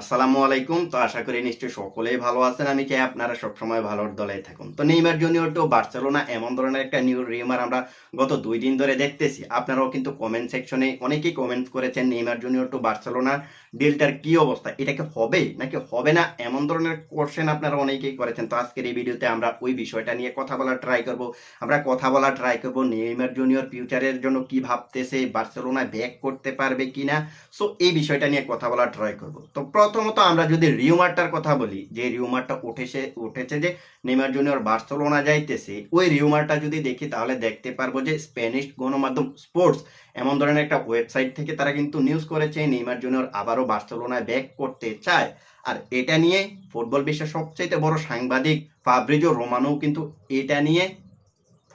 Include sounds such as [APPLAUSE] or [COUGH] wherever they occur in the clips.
আসসালামু আলাইকুম। তো আশা করি নিশ্চয়ই সকলেই ভালো আছেন। আমি চাই আপনারা সবসময় ভালোর দলে থাকুন। তো নেইমার জুনিয়র টু বার্সেলোনা এমন ধরনের একটা নিউ রিমার আমরা গত দুই দিন ধরে দেখতেছি। আপনারাও কিন্তু কমেন্ট সেকশনে অনেকেই কমেন্ট করেছেন নেইমার জুনিয়র টু বার্সেলোনা ডিলটার কি অবস্থা? এটা কি হবে নাকি হবে না? এমন ধরনের কোশ্চেন আপনারা অনেকেই করেছেন। তো আজকের এই ভিডিওতে আমরা ওই বিষয়টা নিয়ে কথা বলার ট্রাই করব। আমরা কথা বলা ট্রাই করব নেইমার জুনিয়র ফিউচারের জন্য কি ভাবতেছে, বার্সেলোনা ব্যাক করতে পারবে কিনা? সো এই বিষয়টা নিয়ে কথা বলা ট্রাই করব। তো প্রথমত আমরা যদি রিউমারটার কথা বলি, যে রিউমারটা উঠেছে উঠেছে যে নেইমার জুনিয়র বার্সেলোনা যাইতেছে, ওই রিউমারটা যদি দেখি তাহলে দেখতে পারব যে স্প্যানিশ গণমাধ্যম স্পোর্টস এমন ধরনের একটা ওয়েবসাইট থেকে তারা কিন্তু নিউজ করেছে, নেইমার জুনিয়র আবারও বার্সেলোনায় ব্যাক করতে চায়। আর এটা নিয়ে ফুটবল বিশ্বের সবচেয়ে বড় সাংবাদিক ফাব্রিজো রোমানো কিন্তু এটা নিয়ে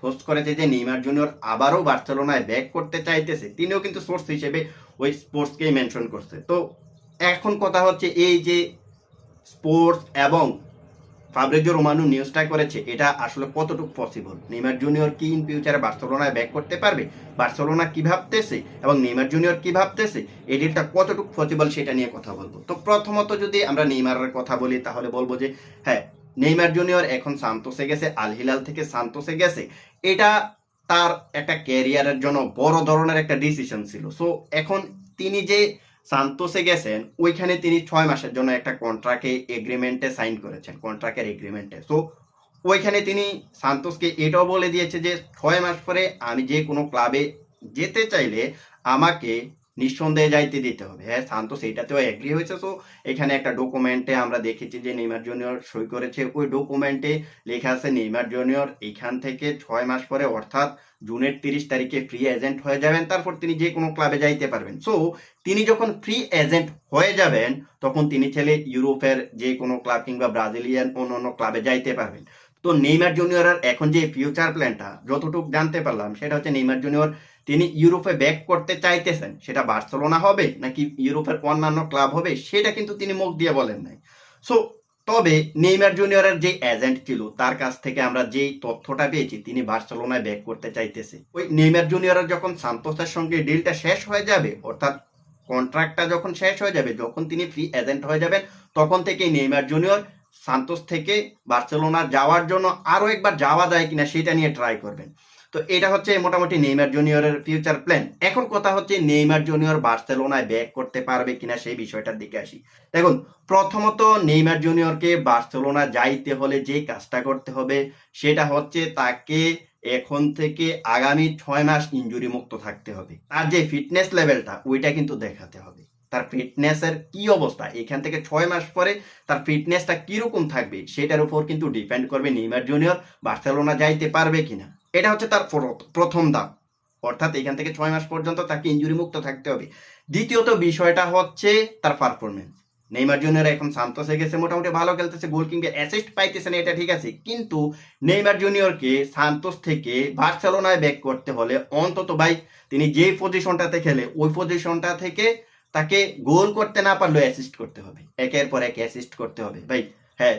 পোস্ট করেছে যে নেইমার জুনিয়র আবারও বার্সেলোনায় ব্যাক করতে চাইতেছে। তিনিও কিন্তু সোর্স হিসেবে ওই স্পোর্টসকেই মেনশন করছে। তো এখন কথা হচ্ছে এই যে স্পোর্টস এবং ফাব্রিজো রোমানো নিউজটা করেছে, এটা আসলে কতটুকু পসিবল নেইমার জুনিয়র কি ইন ফিউচারে বার্সেলোনায় ব্যাক করতে পারবে? বার্সেলোনা কি ভাবতেছে এবং নেইমার জুনিয়র কি ভাবতেছে? এই ডিলটা কতটুকু পসিবল সেটা নিয়ে কথা বলব। তো প্রথমত যদি আমরা নেইমারের কথা বলি, তাহলে বলব যে হ্যাঁ নেইমার জুনিয়র এখন সান্তোসে গেছে আল হিলাল থেকে সান্তোসে গেছে। এটা তার একটা ক্যারিয়ারের জন্য বড় ধরনের একটা ডিসিশন ছিল। সো এখন তিনি যে সান্তোসে গেছেন, ওইখানে তিনি ছয় মাসের জন্য একটা কন্ট্রাক্টে এগ্রিমেন্টে সাইন করেছেন কন্ট্রাক্টের এগ্রিমেন্টে সো ওইখানে তিনি সান্তোসকে এটাও বলে দিয়েছে যে, ছয় মাস পরে আমি যে কোনো ক্লাবে যেতে চাইলে আমাকে নিঃসন্দেহে যাইতে দিতে হবে। হ্যাঁ সান্তোস এটাতেও এগ্রি হয়েছে। সো এখানে একটা ডকুমেন্টে আমরা দেখেছি যে নেইমার জুনিয়র সই করেছে। ওই ডকুমেন্টে লেখা আছে নেইমার জুনিয়র এখান থেকে ছয় মাস পরে, অর্থাৎ জুনের তিরিশ তারিখে ফ্রি এজেন্ট হয়ে যাবেন। তারপর তিনি যে কোনো ক্লাবে যাইতে পারবেন। সো তিনি যখন ফ্রি এজেন্ট হয়ে যাবেন, তখন তিনি ছেলে ইউরোপের যে কোনো ক্লাব কিংবা ব্রাজিলিয়ান অন্য অন্য ক্লাবে যাইতে পারবেন। তো নেইমার জুনিয়রের এখন যে ফিউচার প্ল্যানটা যতটুকু জানতে পারলাম, সেটা হচ্ছে নেইমার জুনিয়র তিনি ইউরোপে ব্যাক করতে চাইতেছেন, সেটা বার্সেলোনা হবে নাকি ইউরোপের অন্যান্য ক্লাব হবে, সেটা কিন্তু তিনি মুখ দিয়ে বলেন নাই। সো তবে নেইমার জুনিয়রের যে এজেন্ট ছিল, তার কাছ থেকে আমরা যেই তথ্যটা পেয়েছি, তিনি বার্সেলোনায় ব্যাক করতে চাইতেছে। ওই নেইমার জুনিয়রের যখন সান্তোসের সঙ্গে ডিলটা শেষ হয়ে যাবে, অর্থাৎ কন্ট্রাক্টটা যখন শেষ হয়ে যাবে, যখন তিনি ফ্রি এজেন্ট হয়ে যাবেন, তখন থেকেই নেইমার জুনিয়র সান্তোস থেকে বার্সেলোনা যাওয়ার জন্য আরও একবার যাওয়া যায় কিনা, সেটা নিয়ে ট্রাই করবেন। তো এটা হচ্ছে মোটামুটি নেইমার জুনিয়রের ফিউচার প্ল্যান এখন কথা হচ্ছে নেইমার জুনিয়র বার্সেলোনায় ব্যাক করতে পারবে কিনা সেই বিষয়টার দিকে আসি। দেখুন, প্রথমত নেইমার জুনিয়রকে বার্সেলোনা যাইতে হলে যে কাজটা করতে হবে, সেটা হচ্ছে তাকে এখন থেকে আগামী ছয় মাস ইঞ্জুরি মুক্ত থাকতে হবে। তার যে ফিটনেস লেভেলটা ওইটা কিন্তু দেখাতে হবে। তার ফিটনেসের কি অবস্থা? এখান থেকে ছয় মাস পরে তার ফিটনেসটা কীরকম থাকবে? সেটার উপর কিন্তু ডিপেন্ড করবে নেইমার জুনিয়র বার্সেলোনা যাইতে পারবে কিনা। এটা হচ্ছে তার প্রথম ধাপ অর্থাৎ এখান থেকে ছয় মাস পর্যন্ত তাকে ইঞ্জুরি মুক্ত থাকতে হবে। দ্বিতীয়ত বিষয়টা হচ্ছে তার পারফরমেন্স নেইমার জুনিয়র এখন সান্তোসে গেছে, মোটামুটি ভালো খেলতেছে গোল কিংবা অ্যাসিস্ট পাইতেছে না, এটা ঠিক আছে। কিন্তু নেইমার জুনিয়রকে সান্তোস থেকে বার্সেলোনায় ব্যাক করতে হলে অন্তত ভাই তিনি যে পজিশনটাতে খেলে, ওই পজিশনটা থেকে তাকে গোল করতে না পারলেও অ্যাসিস্ট করতে হবে। একের পর এক অ্যাসিস্ট করতে হবে। ভাই হ্যাঁ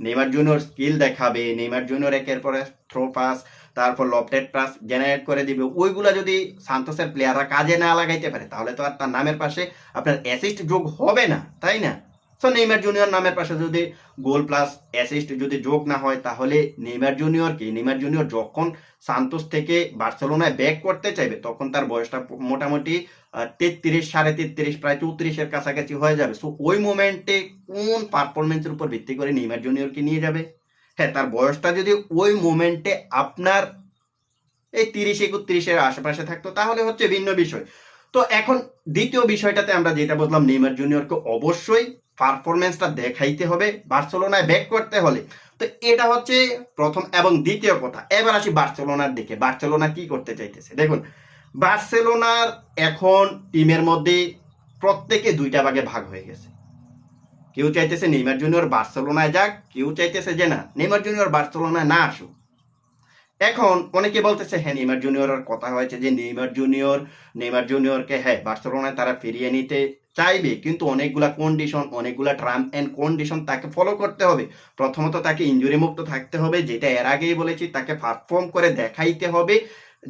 নেইমার জুনিয়র স্কিল দেখাবে, নেইমার জুনিয়র একের পর থ্রো পাস তারপর লফটেড পাস জেনারেট করে দিবে। ওইগুলা যদি সান্তোসের প্লেয়াররা কাজে না লাগাইতে পারে, তাহলে তো আর তার নামের পাশে আপনার অ্যাসিস্ট যোগ হবে না, তাই না? সো নেইমার জুনিয়র নামের পাশে যদি গোল প্লাস অ্যাসিস্ট যদি যোগ না হয়, তাহলে নেইমার জুনিয়র কি? নেইমার জুনিয়র যখন সান্তোস থেকে বার্সেলোনায় ব্যাক করতে চাইবে, তখন তার বয়সটা মোটামুটি তেত্রিশ, সাড়ে তেত্রিশ, প্রায় চৌত্রিশের কাছাকাছি হয়ে যাবে। সো ওই মোমেন্টে কোন পারফরমেন্সের উপর ভিত্তি করে নেইমার জুনিয়রকে নিয়ে যাবে? হ্যাঁ তার বয়সটা যদি ওই মোমেন্টে আপনার এই তিরিশ, একত্রিশের আশেপাশে থাকতো, তাহলে হচ্ছে ভিন্ন বিষয়। তো এখন দ্বিতীয় বিষয়টাতে আমরা যেটা বললাম, নেইমার জুনিয়রকে অবশ্যই পারফরমেন্সটা দেখাইতে হবে, বার্সেলোনায় ব্যাক করতে হলে। তো এটা হচ্ছে প্রথম এবং দ্বিতীয় কথা। এবার আসি বার্সেলোনার দিকে। বার্সেলোনা কি করতে চাইতেছে? দেখুন, বার্সেলোনার এখন টিমের মধ্যে প্রত্যেকে দুইটা ভাগে ভাগ হয়ে গেছে। কেউ চাইতেছে নেইমার জুনিয়র বার্সেলোনায় যাক, কেউ চাইতেছে যে না, নেইমার জুনিয়র বার্সেলোনায় না আসুক। এখন অনেকে বলতেছে হ্যাঁ নেইমার জুনিয়রের কথা হয়েছে যে নেইমার জুনিয়র, নেইমার জুনিয়রকে হ্যাঁ বার্সেলোনায় তারা ফিরিয়ে নিতে চাইবে, কিন্তু অনেকগুলা কন্ডিশন অনেকগুলা টার্ম অ্যান্ড কন্ডিশন তাকে ফলো করতে হবে। প্রথমত তাকে ইঞ্জুরি মুক্ত থাকতে হবে, যেটা এর আগেই বলেছি, তাকে পারফর্ম করে দেখাইতে হবে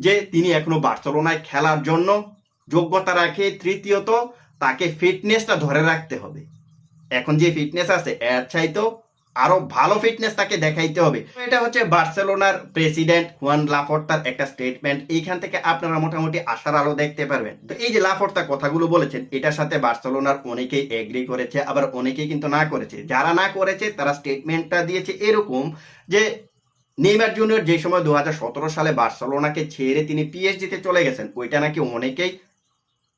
যে তিনি এখনও বার্সেলোনায় খেলার জন্য যোগ্যতা রাখে। তৃতীয়ত, তাকে ফিটনেসটা ধরে রাখতে হবে। এখন যে ফিটনেস আছে, এর চাইতেও আরও ভালো ফিটনেস তাকে দেখাইতে হবে। এটা হচ্ছে বার্সেলোনার প্রেসিডেন্ট হুয়ান লাফর্তার একটা স্টেটমেন্ট এইখান থেকে আপনারা মোটামুটি আশার আলো দেখতে পারবেন। তো এই যে লাফর্তা কথাগুলো বলেছেন, এটার সাথে বার্সেলোনার অনেকেই এগ্রি করেছে, আবার অনেকেই কিন্তু না করেছে। যারা না করেছে, তারা স্টেটমেন্টটা দিয়েছে এরকম যে নেইমার জুনিয়র যে সময় দু হাজার সতেরো সালে বার্সেলোনাকে ছেড়ে তিনি পিএসজিতে চলে গেছেন, ওইটা নাকি অনেকেই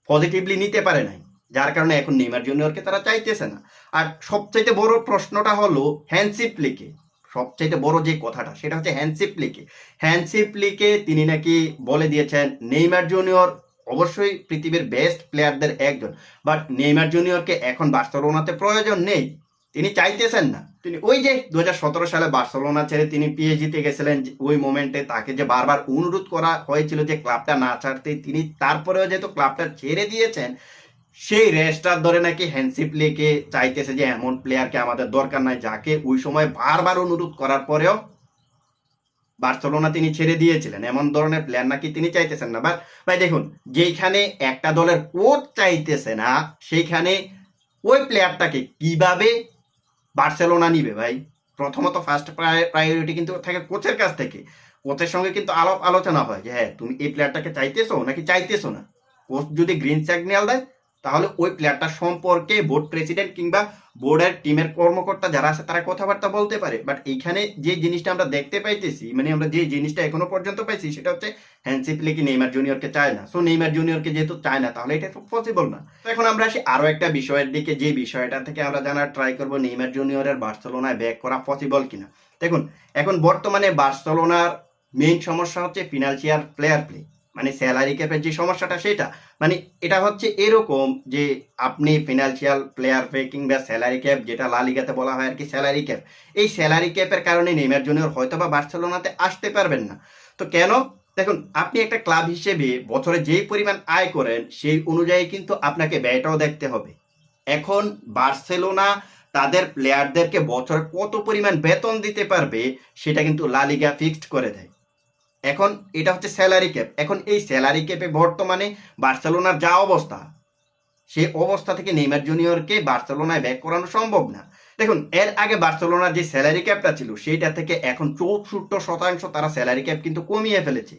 পজিটিভলি নিতে পারে নাই। যার কারণে এখন নেইমার জুনিয়রকে তারা চাইতেছে না। আর সবচাইতে বড় প্রশ্নটা হলো হ্যান্ডশিপ লিকে। সবচাইতে বড় যে কথাটা, সেটা হচ্ছে হ্যান্ডশিপ লিকে। হ্যান্ডশিপ লিকে তিনি নাকি বলে দিয়েছেন, নেইমার জুনিয়র অবশ্যই পৃথিবীর বেস্ট প্লেয়ারদের একজন। বাট নেইমার জুনিয়রকে এখন বার্সেলোনাতে প্রয়োজন নেই। তিনি চাইতেছেন না। তিনি ওই যে দু হাজার সতেরো সালে বার্সেলোনা ছেড়ে তিনি পিএইচডিতে গেছিলেন ওই মোমেন্টে তাকে যে বারবার অনুরোধ করা হয়েছিল যে ক্লাবটা না ছাড়তে, তিনি তারপরেও যেহেতু ক্লাবটা ছেড়ে দিয়েছেন সেই রেস্টার ধরে নাকি হ্যান্ডশিপ লেকে চাইতেছে যে এমন প্লেয়ারকে আমাদের দরকার নাই, যাকে ওই সময় বারবার অনুরোধ করার পরেও বার্সেলোনা তিনি ছেড়ে দিয়েছিলেন। এমন ধরনের প্লেয়ার নাকি তিনি চাইতেছেন না। বা ভাই দেখুন যেখানে একটা দলের কোচ চাইতেছে না, সেইখানে ওই প্লেয়ারটাকে কীভাবে বার্সেলোনা নিবে ভাই? প্রথমত ফার্স্ট প্রায়োরিটি কিন্তু থাকে কোচের কাছ থেকে। কোচের সঙ্গে কিন্তু আলাপ আলোচনা হয় যে হ্যাঁ তুমি এই প্লেয়ারটাকে চাইতেছো নাকি চাইতেছো না? কোচ যদি গ্রিন সিগন্যাল দেয় তাহলে ওই প্লেয়ারটা সম্পর্কে বোর্ড প্রেসিডেন্ট কিংবা বোর্ডের টিমের কর্মকর্তা যারা আছে, তারা কথাবার্তা বলতে পারে। বাট এইখানে যে জিনিসটা আমরা দেখতে পাইতেছি মানে আমরা যে জিনিসটা এখনও পর্যন্ত পাইছি, সেটা হচ্ছে হ্যান্ডসিপ লিখি নেইমার জুনিয়রকে চায় না। সো নেইমার জুনিয়রকে যেহেতু চায় না, তাহলে এটা পসিবল না। তো এখন আমরা আসি আরও একটা বিষয়ের দিকে, যে বিষয়টা থেকে আমরা জানার ট্রাই করব নেইমার জুনিয়রের বার্সেলোনায় ব্যাক করা পসিবল কিনা। দেখুন, এখন বর্তমানে বার্সেলোনার মেইন সমস্যা হচ্ছে ফিনান্সিয়াল প্লেয়ার প্লে মানে স্যালারি ক্যাপের যে সমস্যাটা সেটা মানে এটা হচ্ছে এরকম যে আপনি ফিনান্সিয়াল প্লেয়ার পে কিংবা স্যালারি ক্যাপ যেটা লালিগাতে বলা হয় আর কি স্যালারি ক্যাপ এই স্যালারি ক্যাপের কারণে নেইমার জুনিয়র হয়তো বা বার্সেলোনাতে আসতে পারবেন না। তো কেন? দেখুন, আপনি একটা ক্লাব হিসেবে বছরে যেই পরিমাণ আয় করেন, সেই অনুযায়ী কিন্তু আপনাকে ব্যয়টাও দেখতে হবে। এখন বার্সেলোনা তাদের প্লেয়ারদেরকে বছরে কত পরিমাণ বেতন দিতে পারবে, সেটা কিন্তু লালিগা ফিক্সড করে দেয়। এখন এটা হচ্ছে স্যালারি ক্যাপ এখন এই স্যালারি ক্যাপে বর্তমানে বার্সেলোনার যা অবস্থা, সেই অবস্থা থেকে নেইমার জুনিয়রকে বার্সেলোনায় ব্যাক করানো সম্ভব না। দেখুন, এর আগে বার্সেলোনার যে স্যালারি ক্যাপটা ছিল, সেইটা থেকে এখন চৌষট্টি শতাংশ তারা স্যালারি ক্যাপ কিন্তু কমিয়ে ফেলেছে।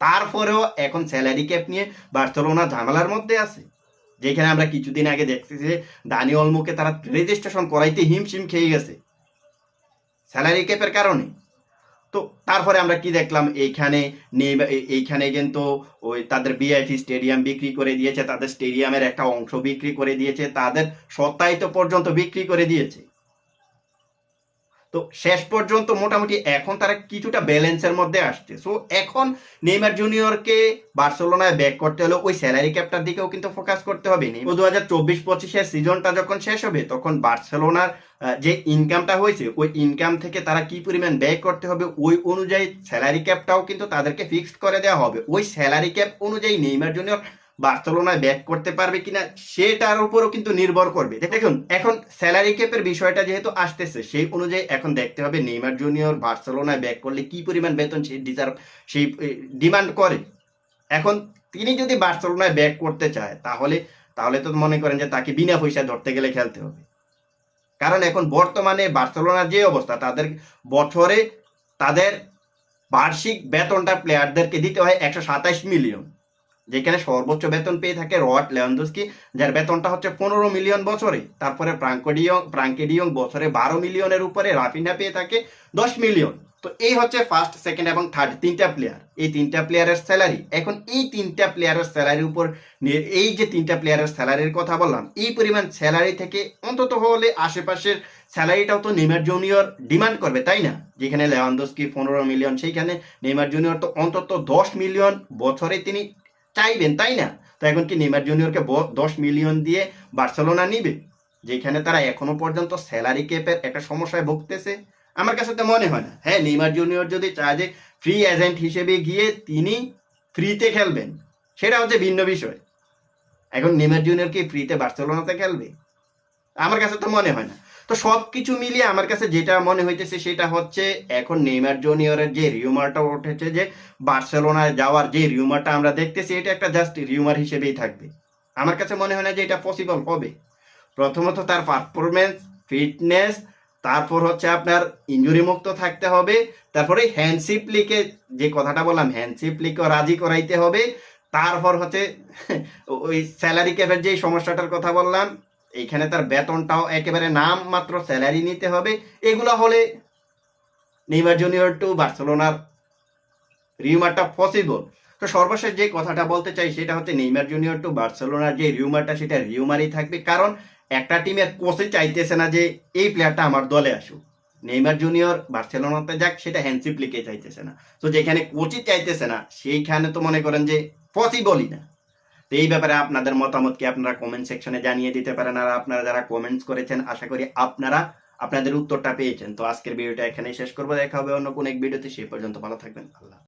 তারপরেও এখন স্যালারি ক্যাপ নিয়ে বার্সেলোনা ঝামেলার মধ্যে আছে। যেখানে আমরা কিছুদিন আগে দেখতেছি যে দানি অলমোকে তারা রেজিস্ট্রেশন করাইতে হিমশিম খেয়ে গেছে। স্যালারি ক্যাপের কারণে। তো তারপরে আমরা কি দেখলাম? এইখানে এইখানে কিন্তু ওই তাদের বিআইপি স্টেডিয়াম বিক্রি করে দিয়েছে, তাদের স্টেডিয়ামের একটা অংশ বিক্রি করে দিয়েছে, তাদের সত্তায়িত পর্যন্ত বিক্রি করে দিয়েছে। তো শেষ পর্যন্ত মোটামুটি এখন তারা কিছুটা ব্যালেন্সের মধ্যে আসছে। সো এখন নেইমার জুনিয়রকে বার্সেলোনায় ব্যাক করতে হলে ওই স্যালারি ক্যাপটার দিকেও কিন্তু ফোকাস করতে হবে। দু হাজার চব্বিশ পঁচিশের সিজনটা যখন শেষ হবে, তখন বার্সেলোনার যে ইনকামটা হয়েছে, ওই ইনকাম থেকে তারা কি পরিমাণ ব্যয় করতে হবে, ওই অনুযায়ী স্যালারি ক্যাপটাও কিন্তু তাদেরকে ফিক্সড করে দেওয়া হবে। ওই স্যালারি ক্যাপ অনুযায়ী নেইমার জুনিয়র বার্সেলোনায় ব্যাক করতে পারবে কিনা, সেটার উপরও কিন্তু নির্ভর করবে। দেখুন, এখন স্যালারি ক্যাপের বিষয়টা যেহেতু আসতেছে, সেই অনুযায়ী এখন দেখতে হবে নেইমার জুনিয়র বার্সেলোনায় ব্যাক করলে কি পরিমাণ বেতন সে ডিজার্ভ সেই ডিমান্ড করে। এখন তিনি যদি বার্সেলোনায় ব্যাক করতে চায়, তাহলে তাহলে তো মনে করেন যে তাকে বিনা পয়সায় ধরতে গেলে খেলতে হবে। কারণ এখন বর্তমানে বার্সেলোনার যে অবস্থা, তাদের বছরে তাদের বার্ষিক বেতনটা প্লেয়ারদেরকে দিতে হয় একশো সাতাইশ মিলিয়ন যেখানে সর্বোচ্চ বেতন পেয়ে থাকে রড লেভানডস্কি যার বেতনটা হচ্ছে পনেরো মিলিয়ন বছরে। তারপরে প্রাঙ্কডিয়ং প্রাঙ্কেডিয়ং বছরে বারো মিলিয়নের উপরে রাফিনা পেয়ে থাকে দশ মিলিয়ন। তো এই হচ্ছে ফার্স্ট সেকেন্ড এবং থার্ড তিনটা প্লেয়ার এই তিনটা প্লেয়ারের স্যালারি এখন এই তিনটা প্লেয়ারের স্যালারির উপর এই যে তিনটা প্লেয়ারের স্যালারির কথা বললাম, এই পরিমাণ স্যালারি থেকে অন্তত হলে আশেপাশের স্যালারিটাও তো নেইমার জুনিয়র ডিমান্ড করবে, তাই না? যেখানে লেভানডস্কি পনেরো মিলিয়ন, সেইখানে নেইমার জুনিয়র তো অন্তত দশ মিলিয়ন বছরে তিনি চাইবেন, তাই না? তো এখন কি নেমার জুনিয়রকে দশ মিলিয়ন দিয়ে বার্সেলোনা নিবে? যেখানে তারা এখনও পর্যন্ত স্যালারি ক্যাপের একটা সমস্যায় ভুগতেছে। আমার কাছে তো মনে হয় না। হ্যাঁ নেইমার জুনিয়র যদি চায় যে ফ্রি এজেন্ট হিসেবে গিয়ে তিনি ফ্রিতে খেলবেন, সেটা হচ্ছে ভিন্ন বিষয়। এখন নেইমার জুনিয়র কি ফ্রিতে বার্সেলোনাতে খেলবে? আমার কাছে তো মনে হয় না। তো সব কিছু মিলিয়ে আমার কাছে যেটা মনে হইতেছে সেটা হচ্ছে, এখন নেইমার জুনিয়রের যে রিউমারটা উঠেছে যে বার্সেলোনায় যাওয়ার যে রিউমারটা আমরা দেখতেছি, এটা একটা জাস্ট রিউমার হিসেবেই থাকবে। আমার কাছে মনে হয় না যে এটা পসিবল হবে। প্রথমত তার পারফরমেন্স ফিটনেস তারপর হচ্ছে আপনার ইঞ্জুরি মুক্ত থাকতে হবে, তারপরে হ্যান্ডশিপ লিকে যে কথাটা বললাম হ্যান্ডশিপ লিকেও রাজি করাইতে হবে, তারপর হচ্ছে [LAUGHS] ওই স্যালারি ক্যাপের যে সমস্যাটার কথা বললাম এইখানে তার বেতনটাও একেবারে নাম মাত্র স্যালারি নিতে হবে। এগুলো হলে নেইমার জুনিয়র টু বার্সেলোনার রিউমারটা পসিবল তো সর্বশেষ যে কথাটা বলতে চাই সেটা হচ্ছে নেইমার জুনিয়র টু বার্সেলোনার যে রিউমারটা সেটা রিউমারই থাকবে। কারণ একটা টিমের কোচে চাইতেছে না যে এই প্লেয়ারটা আমার দলে আসুক। নেইমার জুনিয়র বার্সেলোনাতে যাক, সেটা হ্যান্ডসিপ লিখে চাইতেছে না। তো যেখানে কোচই চাইতেছে না, সেইখানে তো মনে করেন যে পসিবলই না। তো এই ব্যাপারে আপনাদের মতামত কি আপনারা কমেন্ট সেকশনে জানিয়ে দিতে পারেন, আর আপনারা যারা কমেন্টস করেছেন, আশা করি আপনারা আপনাদের উত্তরটা পেয়েছেন। তো আজকের ভিডিওটা এখানেই শেষ করব, দেখা হবে অন্য কোন এক ভিডিওতে সেই পর্যন্ত ভালো থাকবেন, আল্লাহ